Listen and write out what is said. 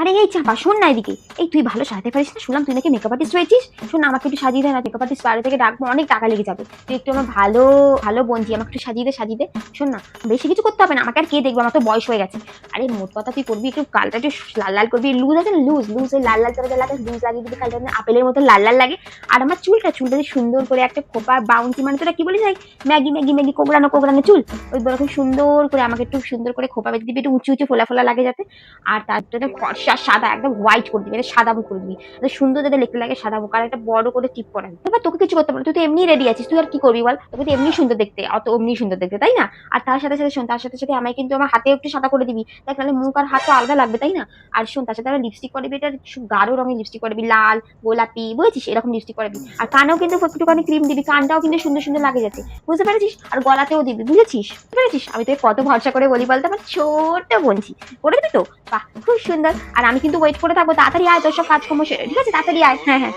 আরে, এই চাপা, শোন না এদিকে। এই, তুই ভালো সাজাতে পারিস না? শুনলাম তুই নাকি মেকআপ আর্টিস্ট হয়েছিস? শোন আমাকে একটু সাজিয়ে দে না মেকআপ আর্টিস্ট বাইরে থেকে ডাকবো, অনেক টাকা লেগে যাবে। তুই একটু আমার ভালো ভালো বন্ধি, আমাকে একটু সাজিয়ে দে সাজিয়ে দে। শোন না, বেশি কিছু করতে হবে না, আমাকে আর কে দেখবে? আমার তো বয়স হয়ে গেছে। আরে মোট কথা তুই করবি একটু কালটা একটু লাল লাল করবি, লুজ আছে লুজ লুজ ওই লাল লাল করে লাগে লুজ লাগিয়ে দিবি কালটা আপেলের মতো লাল লাল লাগে। আর আমার চুলটা চুলটা সুন্দর করে একটা খোপা বাউন্সি মানে তোরা কি বলিস ভাই ম্যাগি ম্যাগি ম্যাগি কোগড়ানো কোগড়ানো চুল? ওই রকম সুন্দর করে আমাকে একটু সুন্দর করে খোপা বেঁধে দিবি, একটু উঁচু উঁচু ফোলা ফোলা লাগে যাতে। আর তার জন্য ফর্সা সাদা, একদম হোয়াইট করে দিবি সাদা মুখ করে দিবি। সুন্দর যাতে লিখতে লাগে সাদা মুখ, আর একটা বড় করে টিপ পরাবি। এবার তোকে কিছু করতে পারো তুই তো এমনি রেডি আছিস, তুই আর কি করবি বল? তোকে তো এমনি সুন্দর দেখতে, অত এমনি সুন্দর দেখতে, তাই না? আর তার সাথে সাথে শোন, তার সাথে সাথে আমায় কিন্তু আমার হাতে একটু সাদা করে দিবি। দেখ নাহলে মুখ আর হাত তো আলাদা লাগবে, তাই না? আর শোন, তার সাথে লিপস্টিক করবি এটা গাঢ় রঙের লিপস্টিক করবি লাল, গোলাপি, বুঝেছিস? এরকম লিপস্টিক করবি আর কানেও কিন্তু একটুখানি ক্রিম দিবি, কানটাও কিন্তু সুন্দর সুন্দর লাগে যাচ্ছে বুঝতে পেরেছিস? আর গলাতেও দিবি, বুঝেছিস? পেরেছিস? আমি তোকে কত ভরসা করে বলি বলতে? আমার ছোট্ট বলছি করে দিবি তো? বাহ, খুব সুন্দর। আর আমি কিন্তু ওয়েট করে থাকব। তাড়াতাড়ি আয়, তোর সব কাজকর্ম ঠিক আছে? তাড়াতাড়ি আয়। হ্যাঁ হ্যাঁ।